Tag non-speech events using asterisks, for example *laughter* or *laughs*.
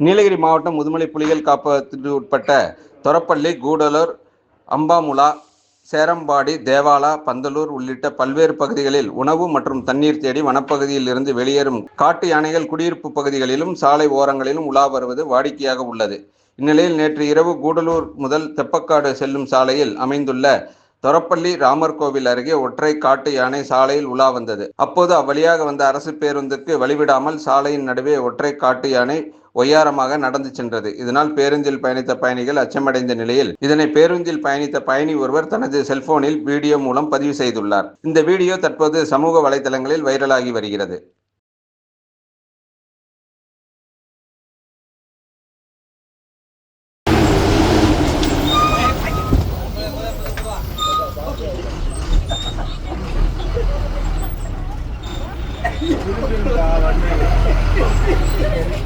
நீலகிரி மாவட்டம் முதுமலை புலிகள் காப்பகத்திற்கு உட்பட்ட தொரப்பள்ளி கூடலூர் அம்பாமுலா சேரம்பாடி தேவாலா பந்தலூர் உள்ளிட்ட பல்வேறு பகுதிகளில் உணவு மற்றும் தண்ணீர் தேடி வனப்பகுதியில் இருந்து வெளியேறும் காட்டு யானைகள் குடியிருப்பு பகுதிகளிலும் சாலை ஓரங்களிலும் உலா வருவது வாடிக்கையாக உள்ளது. இந்நிலையில் நேற்று இரவு கூடலூர் முதல் தெப்பக்காடு செல்லும் சாலையில் அமைந்துள்ள தொரப்பள்ளி ராமர் கோவில் அருகே ஒற்றை காட்டு யானை சாலையில் உலா வந்தது. அப்போது அவ்வழியாக வந்த அரசு பேருந்துக்கு வழிவிடாமல் சாலையின் நடுவே ஒற்றை காட்டு யானை ஒய்யாரமாக நடந்து சென்றது. இதனால் பேருந்தில் பயணித்த பயணிகள் அச்சமடைந்த நிலையில் இதனை பேருந்தில் பயணித்த பயணி ஒருவர் தனது செல்போனில் வீடியோ மூலம் பதிவு செய்துள்ளார். இந்த வீடியோ தற்போது சமூக வலைதளங்களில் வைரலாகி வருகிறது. *laughs* *laughs*